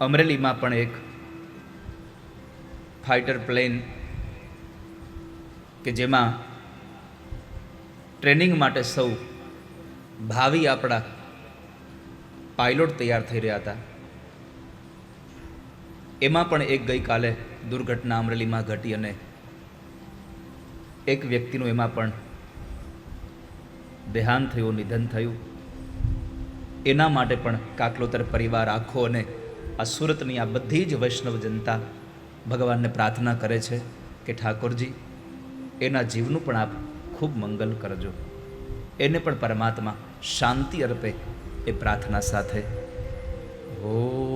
અમરેલીમાં પણ એક ફાઇટર પ્લેન કે જેમાં ટ્રેનિંગ માટે સૌ ભાવિ આપણા પાયલોટ તૈયાર થઈ રહ્યા હતા. એમાં પણ એક ગઈકાલે દુર્ઘટના અમરેલીમાં ઘટી અને એક વ્યક્તિનું એમાં પણ દેહાંત થયું, નિધન થયું. એના માટે પણ કાકલોતર પરિવાર આખો અને આ સુરતની આ બધી જ વૈષ્ણવ જનતા ભગવાનને પ્રાર્થના કરે છે કે ઠાકોરજી, એના જીવનું પણ આપ ખૂબ મંગલ કરજો. એને પણ પરમાત્મા શાંતિ અર્પે એ પ્રાર્થના સાથે. ઓમ